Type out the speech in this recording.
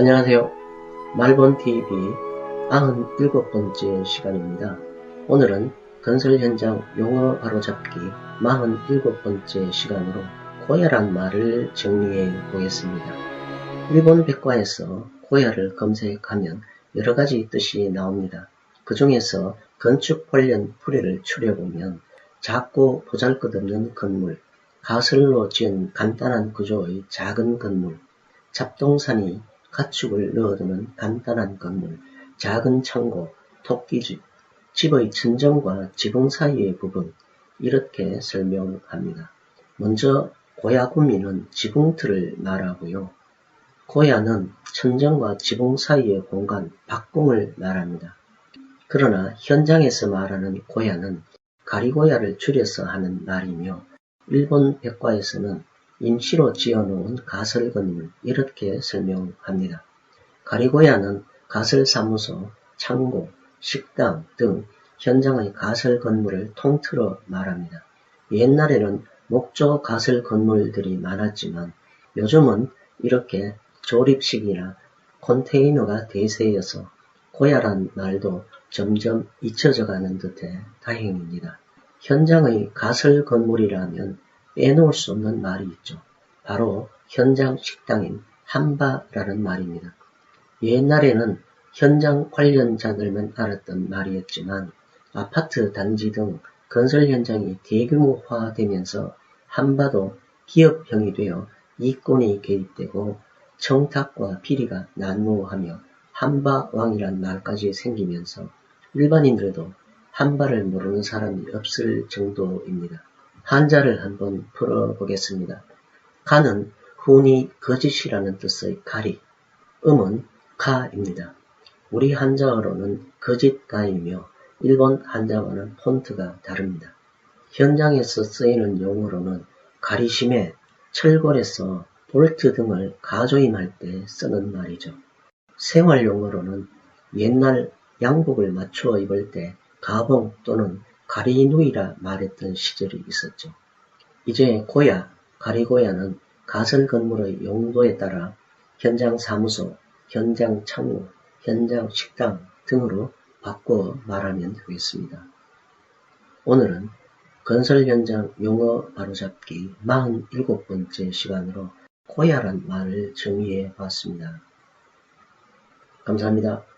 안녕하세요. 말본TV 97번째 시간입니다. 오늘은 건설 현장 용어 바로잡기 47번째 시간으로 고야란 말을 정리해 보겠습니다. 일본 백과에서 고야를 검색하면 여러 가지 뜻이 나옵니다. 그 중에서 건축 관련 풀이를 추려보면 작고 보잘것없는 건물, 가설로 지은 간단한 구조의 작은 건물, 잡동산이 가축을 넣어두는 간단한 건물, 작은 창고, 토끼집, 집의 천정과 지붕 사이의 부분 이렇게 설명합니다. 먼저 고야 구미는 지붕틀을 말하고요. 고야는 천정과 지붕 사이의 공간, 박공을 말합니다. 그러나 현장에서 말하는 고야는 가리고야를 줄여서 하는 말이며 일본 백과에서는 임시로 지어놓은 가설 건물 이렇게 설명합니다. 가리고야는 가설 사무소, 창고, 식당 등 현장의 가설 건물을 통틀어 말합니다. 옛날에는 목조 가설 건물들이 많았지만 요즘은 이렇게 조립식이나 컨테이너가 대세여서 고야란 말도 점점 잊혀져 가는 듯해 다행입니다. 현장의 가설 건물이라면 빼놓을 수 없는 말이 있죠. 바로 현장 식당인 한바라는 말입니다. 옛날에는 현장 관련자들만 알았던 말이었지만 아파트 단지 등 건설 현장이 대규모화되면서 한바도 기업형이 되어 이권이 개입되고 청탁과 비리가 난무하며 한바왕이란 말까지 생기면서 일반인들도 한바를 모르는 사람이 없을 정도입니다. 한자를 한번 풀어보겠습니다. 가는 훈이 거짓이라는 뜻의 가리, 음은 가입니다. 우리 한자어로는 거짓가이며 일본 한자어는 폰트가 다릅니다. 현장에서 쓰이는 용어로는 가리심에 철골에서 볼트 등을 가조임할 때 쓰는 말이죠. 생활 용어로는 옛날 양복을 맞추어 입을 때 가봉 또는 가리누이라 말했던 시절이 있었죠. 이제 고야, 가리고야는 가설 건물의 용도에 따라 현장 사무소, 현장 창호, 현장 식당 등으로 바꿔 말하면 되겠습니다. 오늘은 건설 현장 용어 바로잡기 47번째 시간으로 고야란 말을 정의해 봤습니다. 감사합니다.